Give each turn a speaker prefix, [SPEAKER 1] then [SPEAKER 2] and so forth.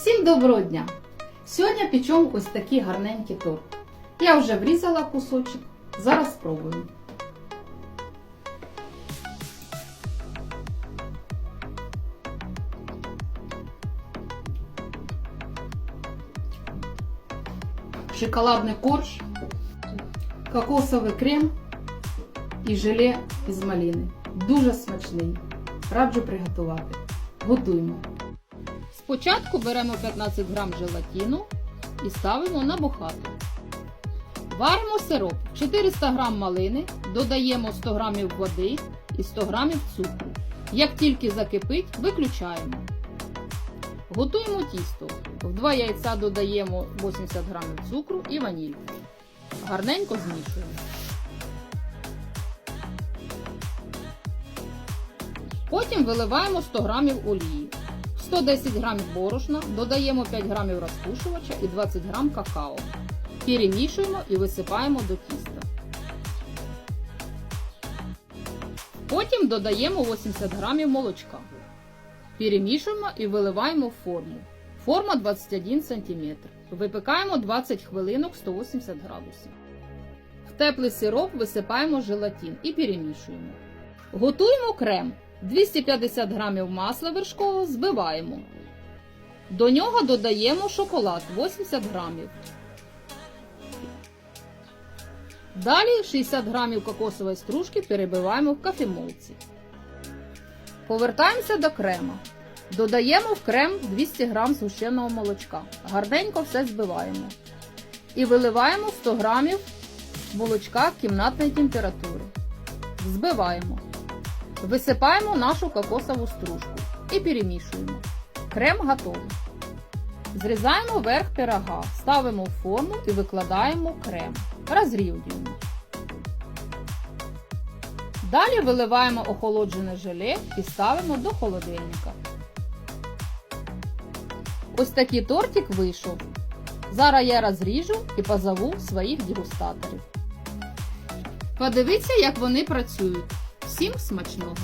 [SPEAKER 1] Всім доброго дня! Сьогодні печемо ось такий гарненький торт. Я вже врізала кусочок, зараз спробую. Шоколадний корж, кокосовий крем і желе із малини. Дуже смачний. Раджу приготувати. Готуємо. Спочатку беремо 15 грам желатину і ставимо набухати. Варимо сироп 400 грам малини, додаємо 100 грамів води і 100 грамів цукру. Як тільки закипить, виключаємо. Готуємо тісто. В 2 яйця додаємо 80 грамів цукру і ванільку. Гарненько змішуємо. Потім виливаємо 100 грамів олії. В 110 грамів борошна додаємо 5 грамів розпушувача і 20 грам какао. Перемішуємо і висипаємо до тіста. Потім додаємо 80 грамів молочка. Перемішуємо і виливаємо в форму. Форма 21 см. Випікаємо 20 хвилинок 180 градусів. В теплий сироп висипаємо желатин і перемішуємо. Готуємо крем. 250 грамів масла вершкового збиваємо. До нього додаємо шоколад 80 грамів. Далі 60 грамів кокосової стружки перебиваємо в кофемолці. Повертаємося до крема. Додаємо в крем 200 грам згущеного молочка. Гарненько все збиваємо. І виливаємо 100 грамів молочка кімнатної температури. Збиваємо. Висипаємо нашу кокосову стружку і перемішуємо. Крем готовий. Зрізаємо верх пирога, ставимо в форму і викладаємо крем. Розрівнюємо. Далі виливаємо охолоджене желе і ставимо до холодильника. Ось такий тортик вийшов. Зараз я розріжу і позову своїх дегустаторів. Подивіться, як вони працюють. Всім смачного!